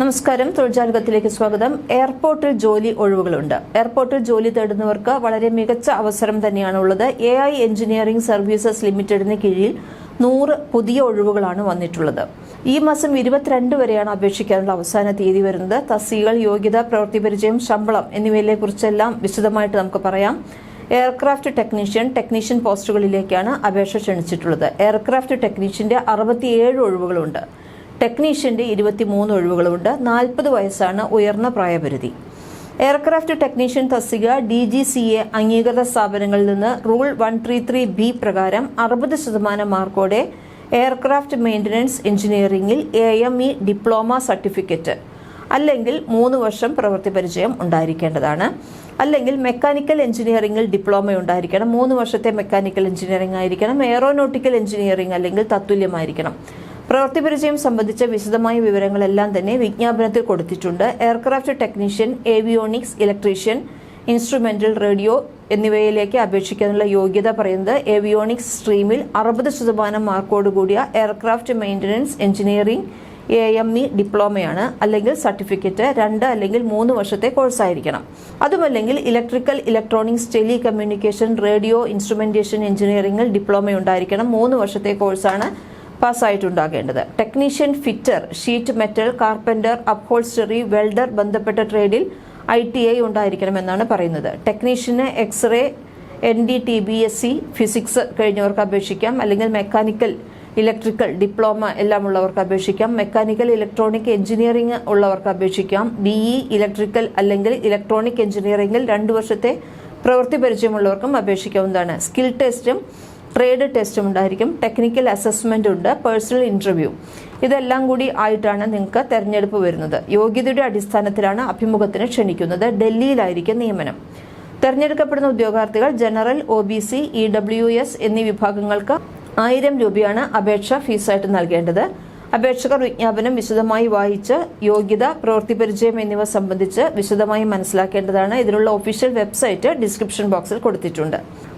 നമസ്കാരം. തൊഴിൽജാലകത്തിലേക്ക് സ്വാഗതം. എയർപോർട്ടിൽ ജോലി ഒഴിവുകളുണ്ട്. എയർപോർട്ടിൽ ജോലി തേടുന്നവർക്ക് വളരെ മികച്ച അവസരം തന്നെയാണുള്ളത്. എ ഐ എഞ്ചിനീയറിംഗ് സർവീസസ് ലിമിറ്റഡിന് കീഴിൽ നൂറ് പുതിയ ഒഴിവുകളാണ് വന്നിട്ടുള്ളത്. ഈ മാസം ഇരുപത്തിരണ്ട് വരെയാണ് അപേക്ഷിക്കാനുള്ള അവസാന തീയതി വരുന്നത്. തസ്തികൾ യോഗ്യത പ്രവൃത്തി പരിചയം ശമ്പളം എന്നിവയിലെ കുറിച്ചെല്ലാം വിശദമായിട്ട് നമുക്ക് പറയാം. എയർക്രാഫ്റ്റ് ടെക്നീഷ്യൻ ടെക്നീഷ്യൻ പോസ്റ്റുകളിലേക്കാണ് അപേക്ഷ ക്ഷണിച്ചിട്ടുള്ളത്. എയർക്രാഫ്റ്റ് ടെക്നീഷ്യന്റെ അറുപത്തിയേഴ് ഒഴിവുകളുണ്ട്. ടെക്നീഷ്യന്റെ ഇരുപത്തിമൂന്ന് ഒഴിവുകളുണ്ട്. നാൽപ്പത് വയസ്സാണ് ഉയർന്ന പ്രായപരിധി. എയർക്രാഫ്റ്റ് ടെക്നീഷ്യൻ തസ്തിക ഡി ജി സി എ അംഗീകൃത സ്ഥാപനങ്ങളിൽ നിന്ന് rule one three three B പ്രകാരം അറുപത് ശതമാനം മാർക്കോടെ എയർക്രാഫ്റ്റ് മെയിന്റനൻസ് എഞ്ചിനീയറിംഗിൽ A M E diploma certificate അല്ലെങ്കിൽ മൂന്ന് വർഷം പ്രവൃത്തി പരിചയം ഉണ്ടായിരിക്കേണ്ടതാണ്. അല്ലെങ്കിൽ മെക്കാനിക്കൽ എഞ്ചിനീയറിംഗിൽ ഡിപ്ലോമ ഉണ്ടായിരിക്കണം. മൂന്ന് വർഷത്തെ മെക്കാനിക്കൽ എഞ്ചിനീയറിംഗ് ആയിരിക്കണം. എയറോനോട്ടിക്കൽ എഞ്ചിനീയറിംഗ് അല്ലെങ്കിൽ തത്തുല്യമായിരിക്കണം. പ്രവൃത്തി പരിചയം സംബന്ധിച്ച വിശദമായ വിവരങ്ങളെല്ലാം തന്നെ വിജ്ഞാപനത്തിൽ കൊടുത്തിട്ടുണ്ട്. Aircraft technician avionics electrician instrumental radio എന്നിവയിലേക്ക് അപേക്ഷിക്കാനുള്ള യോഗ്യത പറയുന്നത് ഏവിയോണിക്സ് സ്ട്രീമിൽ അറുപത് ശതമാനം മാർക്കോട് കൂടിയ aircraft maintenance engineering A M E ഡിപ്ലോമയാണ് അല്ലെങ്കിൽ സർട്ടിഫിക്കറ്റ് രണ്ട് അല്ലെങ്കിൽ മൂന്ന് വർഷത്തെ കോഴ്സായിരിക്കണം. അതുമല്ലെങ്കിൽ electrical electronics tele communication radio instrumentation എഞ്ചിനീയറിംഗിൽ ഡിപ്ലോമ ഉണ്ടായിരിക്കണം. മൂന്ന് വർഷത്തെ കോഴ്സാണ്. പാസ്സായിട്ടുണ്ടാകേണ്ടത്. Technician fitter sheet metal carpenter upholstery welder ബന്ധപ്പെട്ട ട്രേഡിൽ ഐ ടി ഐ ഉണ്ടായിരിക്കണമെന്നാണ് പറയുന്നത്. ടെക്നീഷ്യന് X ray N D T B S C physics കഴിഞ്ഞവർക്ക് അപേക്ഷിക്കാം. അല്ലെങ്കിൽ മെക്കാനിക്കൽ ഇലക്ട്രിക്കൽ ഡിപ്ലോമ എല്ലാം ഉള്ളവർക്ക് അപേക്ഷിക്കാം. മെക്കാനിക്കൽ ഇലക്ട്രോണിക് എഞ്ചിനീയറിംഗ് ഉള്ളവർക്ക് അപേക്ഷിക്കാം. ബിഇ ഇലക്ട്രിക്കൽ അല്ലെങ്കിൽ ഇലക്ട്രോണിക് എഞ്ചിനീയറിംഗിൽ രണ്ട് വർഷത്തെ പ്രവൃത്തി പരിചയമുള്ളവർക്കും അപേക്ഷിക്കാവുന്നതാണ്. സ്കിൽ ടെസ്റ്റും ട്രേഡ് ടെസ്റ്റും ഉണ്ടായിരിക്കും. ടെക്നിക്കൽ അസസ്മെന്റ് ഉണ്ട്. പേഴ്സണൽ ഇന്റർവ്യൂ ഇതെല്ലാം കൂടി ആയിട്ടാണ് നിങ്ങൾക്ക് തെരഞ്ഞെടുപ്പ് വരുന്നത്. യോഗ്യതയുടെ അടിസ്ഥാനത്തിലാണ് അഭിമുഖത്തിന് ക്ഷണിക്കുന്നത്. ഡൽഹിയിലായിരിക്കും നിയമനം. തെരഞ്ഞെടുക്കപ്പെടുന്ന ഉദ്യോഗാർത്ഥികൾ general O B C E W S എന്നീ വിഭാഗങ്ങൾക്ക് ആയിരം രൂപയാണ് അപേക്ഷ ഫീസായിട്ട് നൽകേണ്ടത്. അപേക്ഷകർ വിജ്ഞാപനം വിശദമായി വായിച്ച് യോഗ്യത പ്രവൃത്തി പരിചയം എന്നിവ സംബന്ധിച്ച് വിശദമായി മനസ്സിലാക്കേണ്ടതാണ്. ഇതിനുള്ള ഒഫീഷ്യൽ വെബ്സൈറ്റ് ഡിസ്ക്രിപ്ഷൻ ബോക്സിൽ കൊടുത്തിട്ടുണ്ട്.